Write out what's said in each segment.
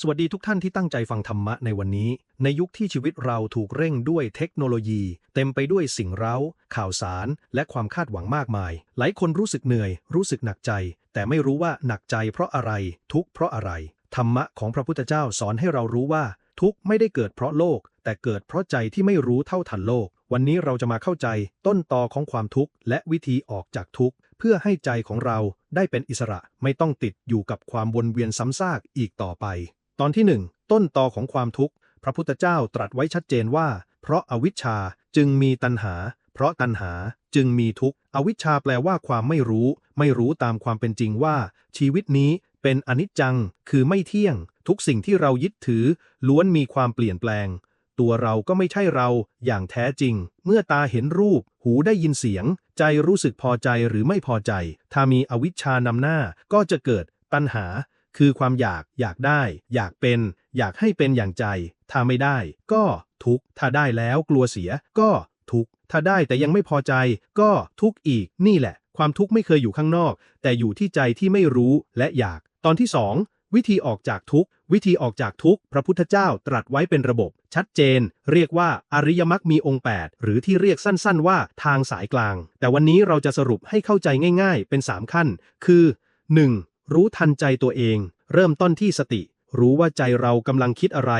สวัสดีทุกท่านที่ตั้งใจฟังธรรมะในวันนี้ ในยุคที่ชีวิตเราถูกเร่งด้วยเทคโนโลยี เต็มไปด้วยสิ่งเร้า ข่าวสาร และความคาดหวังมากมาย หลายคนรู้สึกเหนื่อย รู้สึกหนักใจ แต่ไม่รู้ว่าหนักใจเพราะอะไร ทุกเพราะอะไร ธรรมะของพระพุทธเจ้าสอนให้เรารู้ว่า ทุกไม่ได้เกิดเพราะโลก แต่เกิดเพราะใจที่ไม่รู้เท่าทันโลก วันนี้เราจะมาเข้าใจต้นตอของความทุกข์ และวิธีออกจากทุกข์เพื่อให้ใจของเราได้เป็นอิสระไม่ต้องติดอยู่กับความวนเวียนซ้ำซากอีกต่อไป ตอนที่หนึ่งต้นตอของความทุกข์ พระพุทธเจ้าตรัสไว้ชัดเจนว่า เพราะอาวิชชาจึงมีตัณหา เพราะตัณหาจึงมีทุกข์ อวิชชาแปลว่าความไม่รู้ ไม่รู้ตามความเป็นจริงว่า ชีวิตนี้เป็นอนิจจัง คือไม่เที่ยง ทุกสิ่งที่เรายึดถือ ล้วนมีความเปลี่ยนแปลง ตัวเราก็ไม่ใช่เราอย่างแท้จริง เมื่อตาเห็นรูป หูได้ยินเสียง ใจรู้สึกพอใจหรือไม่พอใจ ถ้ามีอวิชชานำหน้าก็จะเกิดตัณหา คือความอยาก อยากได้ อยากเป็น อยากให้เป็นอย่างใจ ถ้าไม่ได้ ก็ทุกข์ ถ้าได้แล้วกลัวเสีย ก็ทุกข์ ถ้าได้แต่ยังไม่พอใจ ก็ทุกข์อีก นี่แหละ ความทุกข์ไม่เคยอยู่ข้างนอก แต่อยู่ที่ใจที่ไม่รู้และอยาก ตอนที่สองวิธีออกจากทุกข์ วิธีออกจากทุกข์ พระพุทธเจ้าตรัสไว้เป็นระบบ ชัดเจน เรียกว่าอริยมรรคมีองค์ 8 หรือที่เรียกสั้นๆ ว่าทางสายกลาง แต่วันนี้เราจะสรุปให้เข้าใจง่ายๆ เป็น 3 ขั้น คือ 1. รู้ทันใจตัวเอง เริ่มต้นที่สติ รู้ว่าใจเรากำลังคิดอะไร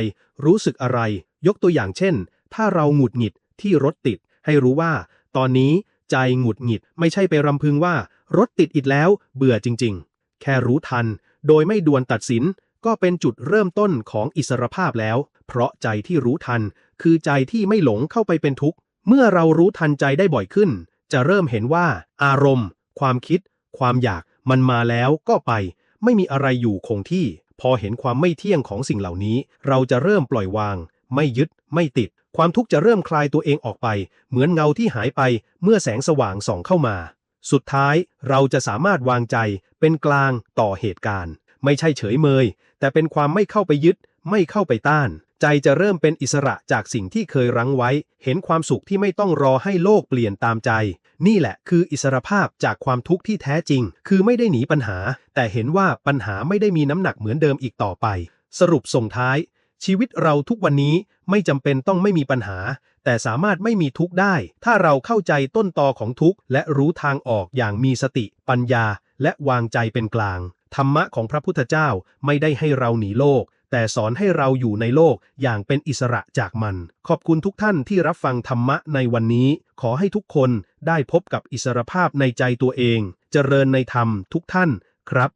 รู้สึกอะไร ยกตัวอย่างเช่น ถ้าเราหงุดหงิดที่รถติด ให้รู้ว่า ตอนนี้ใจหงุดหงิดไม่ใช่ไปรำพึงว่ารถติดอีกแล้ว เบื่อจริง ๆ แค่รู้ทัน โดยไม่ด่วนตัดสิน ก็เป็นจุดเริ่มต้นของอิสรภาพแล้ว เพราะใจที่รู้ทัน คือใจที่ไม่หลงเข้าไปเป็นทุกข์ เมื่อเรารู้ทันใจได้บ่อยขึ้น จะเริ่มเห็นว่า อารมณ์ ความคิด ความอยาก มันมาแล้วก็ไป ไม่มีอะไรอยู่คงที่ พอเห็นความไม่เที่ยงของสิ่งเหล่านี้ เราจะเริ่มปล่อยวาง ไม่ยึด ไม่ติด ความทุกข์จะเริ่มคลายตัวเองออกไป เหมือนเงาที่หายไป เมื่อแสงสว่างส่องเข้ามา สุดท้ายเราจะสามารถวางใจ เป็นกลางต่อเหตุการณ์ ไม่ใช่เฉยเมย แต่เป็นความไม่เข้าไปยึด ไม่เข้าไปต้าน ใจจะเริ่มเป็นอิสระจากสิ่งที่เคยรั้งไว้ เห็นความสุขที่ไม่ต้องรอให้โลกเปลี่ยนตามใจ นี่แหละคืออิสรภาพจากความทุกข์ที่แท้จริง คือไม่ได้หนีปัญหา แต่เห็นว่าปัญหาไม่ได้มีน้ำหนักเหมือนเดิมอีกต่อไป สรุปส่งท้าย ชีวิตเราทุกวันนี้ไม่จำเป็นต้องไม่มีปัญหา แต่สามารถไม่มีทุกข์ได้ ถ้าเราเข้าใจต้นตอของทุกข์และรู้ทางออกอย่างมีสติ ปัญญา และวางใจเป็นกลาง ธรรมะของพระพุทธเจ้าไม่ได้ให้เราหนีโลก แต่สอนให้เราอยู่ในโลกอย่างเป็นอิสระจากมัน ขอบคุณทุกท่านที่รับฟังธรรมะในวันนี้ ขอให้ทุกคนได้พบกับอิสรภาพในใจตัวเอง เจริญในธรรมทุกท่านครับ